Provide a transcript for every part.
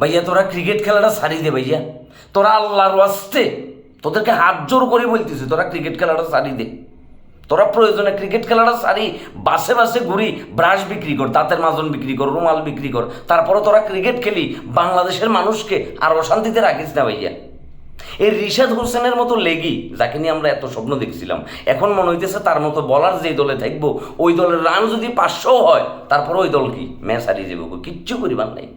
ভাইয়া, তোরা ক্রিকেট খেলাটা সারি দে ভাইয়া। তোরা আল্লাহর ওয়াস্তে তোদেরকে হাত জোর করে বলতেছি, তোরা ক্রিকেট খেলাটা সারি দে। তোরা প্রয়োজনে ক্রিকেট খেলাটা সারি বাসে বাসে ঘুরি, ব্রাশ বিক্রি কর, দাঁতের মাজন বিক্রি কর, রুমাল বিক্রি কর। তারপরে তোরা ক্রিকেট খেলি, বাংলাদেশের মানুষকে আর অশান্তিতে রাখিস না ভাইয়া। এই রিশাদ হোসেনের মতো লেগি, যাকে নিয়ে আমরা এত স্বপ্ন দেখছিলাম, এখন মনে হইতেছে তার মতো বলার যেই দলে থাকব, ওই দলের রান যদি পাঁচশো হয়, তারপর ওই দল কি? ম্যাচ হারিয়ে যাব কিচ্ছু করিবার নাই।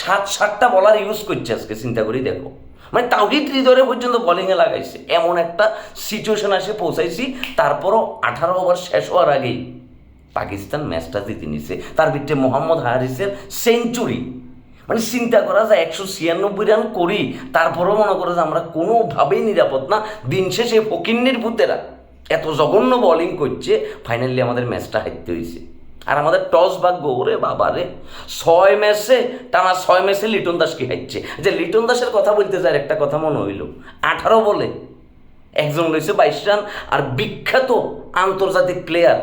সাত, সাতটা বলার ইউজ করছে আজকে, চিন্তা করি দেখো। মানে তাওহিদ হৃদয়ে পর্যন্ত বলিংয়ে লাগাইছে। এমন একটা সিচুয়েশন আসে, পৌঁছাইছি, তারপরও আঠারো ওভার শেষ হওয়ার আগেই পাকিস্তান ম্যাচটা জিতে নিছে। তার ভিতরে মোহাম্মদ হারিসের সেঞ্চুরি মানে চিন্তা করা যায়, একশো ছিয়ানব্বই রান করি, তারপরেও মনে করে যে আমরা কোনোভাবেই নিরাপদ না। দিন শেষে ফকিন্নির ভূতেরা এত জঘন্য বোলিং করছে ফাইনালি আমাদের ম্যাচটা হারতে হয়েছে আর আমাদের টস ভাগ্য, ওরে বাবা রে। ছয় ম্যাচে, টানা ছয় ম্যাচে লিটন দাসকে হারছে যে লিটন দাসের কথা বলতে চাই একটা কথা মনে হইল। আঠারো বলে। একজন রয়েছে বাইশ রান আর বিখ্যাত আন্তর্জাতিক প্লেয়ার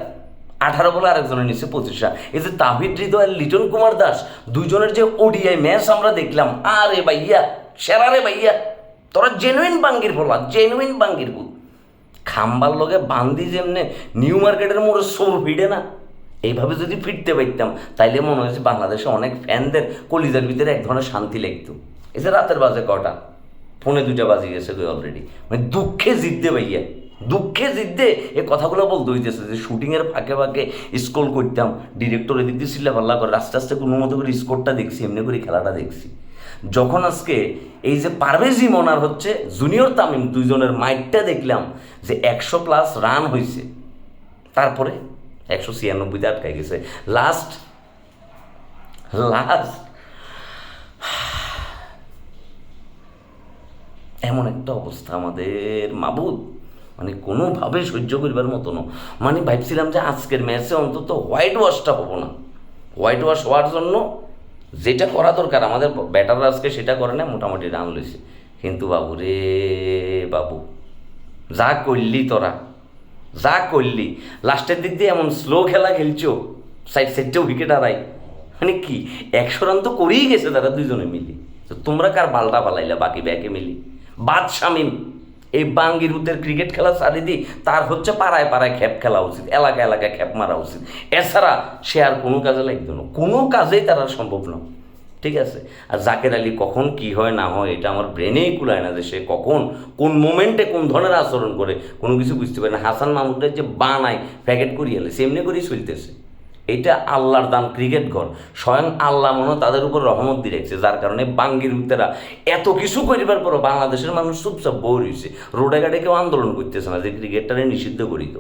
আঠারো বলে আরেকজনের নিচে পঁচিশ রান। এই যে তাহিদ হৃদয় আর লিটন কুমার দাস দুজনের যে ওডিআই ম্যাচ আমরা দেখলাম, আরে ভাইয়া, সেরা রে ভাইয়া। তোরা জেনুইন বাঙ্গির বলা জেনুইন বাঙ্গির বুল খাম্বার লগে বান্দি যেমনে নিউ মার্কেটের মোড়ে সোর ভিড়ে না। এইভাবে যদি ফিরতে পারতাম, তাইলে মনে হয়েছে বাংলাদেশে অনেক ফ্যানদের কলিজার ভিতরে এক ধরনের শান্তি লাগতো। যে রাতের বাজে কটা, পৌনে দুটা বাজে গেছে অলরেডি মানে দুঃখে জিততে ভাইয়া, দুঃখে জিততে এ কথাগুলো বলতে হইতেছে যে শুটিংয়ের ফাঁকে ফাঁকে স্কোর করতাম ডিরেক্টর এদিক দিয়ে সিল্লা পাল্লা করে, আস্তে আস্তে কোনো মতো করে স্কোরটা দেখছি, এমনি করে খেলাটা দেখছি। যখন আজকে এই যে পারভেজ ইমন আর হচ্ছে জুনিয়র তামিম দুইজনের মাইটটা দেখলাম যে একশো প্লাস রান হয়েছে তারপরে একশো ছিয়ানব্বইতে আটকাই গেছে। লাস্ট লাস্ট এমন একটা অবস্থা আমাদের মাবুদ। মানে কোনোভাবে সহ্য করিবার মতো না মানে ভাবছিলাম যে আজকের ম্যাচে অন্তত হোয়াইট ওয়াশটা হব না। হোয়াইট ওয়াশ হওয়ার জন্য যেটা করা দরকার, আমাদের ব্যাটাররা আজকে সেটা করে না মোটামুটি রান লইছে। কিন্তু বাবু রে বাবু, যা করলি তোরা। যা করলি, লাস্টের দিক দিয়ে এমন স্লো খেলা খেলছো সাইড সাইডটাও উইকেট হারাই মানে কি, একশো রান তো করেই গেছে তারা দুজনে মিলি। তো তোমরা কার বালটা পালাইলা বাকি ব্যাকে মিলি? বাদ শামিম, এই বাঙ্গিরুতের ক্রিকেট খেলা সারি দি তার হচ্ছে পাড়ায় পাড়ায় খ্যাপ খেলা উচিত এলাকা এলাকায় খ্যাপ মারা উচিত। এছাড়া সে আর কোনো কাজে লাগবে না। কোনো কাজেই তারা সম্ভব না। ঠিক আছে? আর জাকের আলী কখন কি হয়, না হয়, এটা আমার ব্রেনেই কুলায় না যে সে কখন, কোন মোমেন্টে কোন ধরনের আচরণ করে, কোনো কিছু বুঝতে পারে না। হাসান মাহমুদের যে বানায়, প্যাকেট করিয়ে এলে সেমনি করেই চলতেছে। এটা আল্লাহর দান ক্রিকেট ঘর। স্বয়ং আল্লাহ মনে তাদের উপর রহমত দিয়ে রেখেছে, যার কারণে বাঙ্গির উত্তেরা এত কিছু করিবার পরও বাংলাদেশের মানুষ চুপচাপ বই রয়েছে। রোডে ঘাটে কেউ আন্দোলন করতেছে না, যে ক্রিকেটটারে নিষিদ্ধ করিত।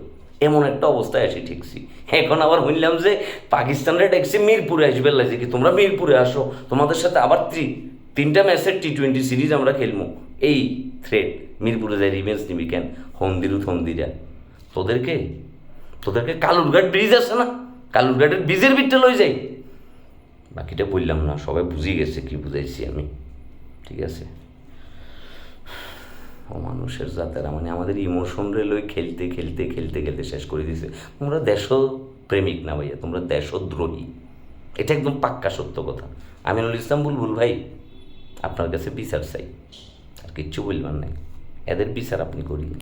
এমন একটা অবস্থায় এসে ঠিকছি এখন আবার শুনলাম যে পাকিস্তানরা ডেকছে মিরপুরে আসবে লাগছে কি তোমরা মিরপুরে আসো, তোমাদের সাথে আবার ত্রি, তিনটা ম্যাচের টি টোয়েন্টি সিরিজ আমরা খেলব এই থ্রেড মিরপুরে যাই রিভেন্স নিবি কেন? হন্দিরু থন্দিরা। তোদেরকে তোদেরকে কালুরঘাট ব্রিজ আছে না? কালুরঘাটের ব্রিজের বিটটা লই যাই। বাকিটা বললাম না, সবাই বুঝিয়ে গেছে কি বুঝাইছি আমি। ঠিক আছে? মানুষের জাতেরা মানে আমাদের ইমোশন লই খেলতে খেলতে খেলতে খেলতে শেষ করে দিছে। তোমরা দেশ প্রেমিক না ভাইয়া, তোমরা দেশদ্রোহী। এটা একদম পাক্কা সত্য কথা। আমিনুল ইসলাম বুলবুল ভাই, আপনার কাছে বিচার চাই। আর কিচ্ছু বলবার নাই। এদের বিচার আপনি করিয়ে